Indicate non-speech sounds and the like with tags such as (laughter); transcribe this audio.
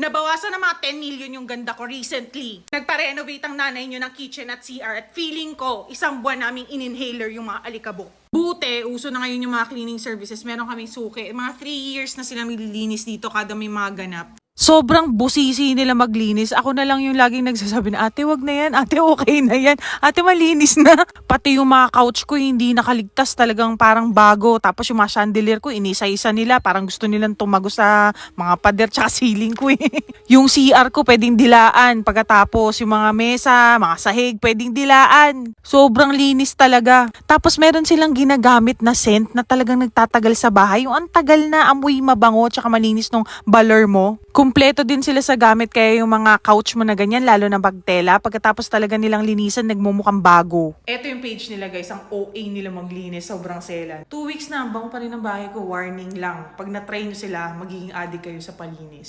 Nabawasan ng mga 10 million yung ganda ko recently. Nagpa-renovate ang nanay nyo ng kitchen at CR at feeling ko, isang buwan naming in-inhaler yung mga alikabok. Buti, uso na ngayon yung mga cleaning services. Meron kaming suki. Mga 3 years na sila nililinis dito kada may mga ganap. Sobrang busisi nila maglinis. Ako na lang yung laging nagsasabi na, ate, wag na yan. Ate, okay na yan. Ate, malinis na. (laughs) Pati yung mga couch ko, hindi nakaligtas. Talagang parang bago. Tapos yung mga chandelier ko, inisa-isa nila. Parang gusto nilang tumago sa mga pader tsaka (laughs) ceiling ko eh. yung CR ko, pwedeng dilaan. Pagkatapos, yung mga mesa, mga sahig, pwedeng dilaan. Sobrang linis talaga. Tapos meron silang ginagamit na scent na talagang nagtatagal sa bahay. Yung ang tagal na amoy mabango tsaka malinis nung baler mo. Kumpleto din sila sa gamit kaya yung mga couch mo na ganyan, lalo na bagtela, pagkatapos talaga nilang linisan, nagmumukhang bago. Ito yung page nila guys, ang OA nila maglinis, sobrang selan. Two weeks na, ang bango pa rin ang bahay ko, warning lang. Pag na-try nyo sila, magiging addict kayo sa palinis.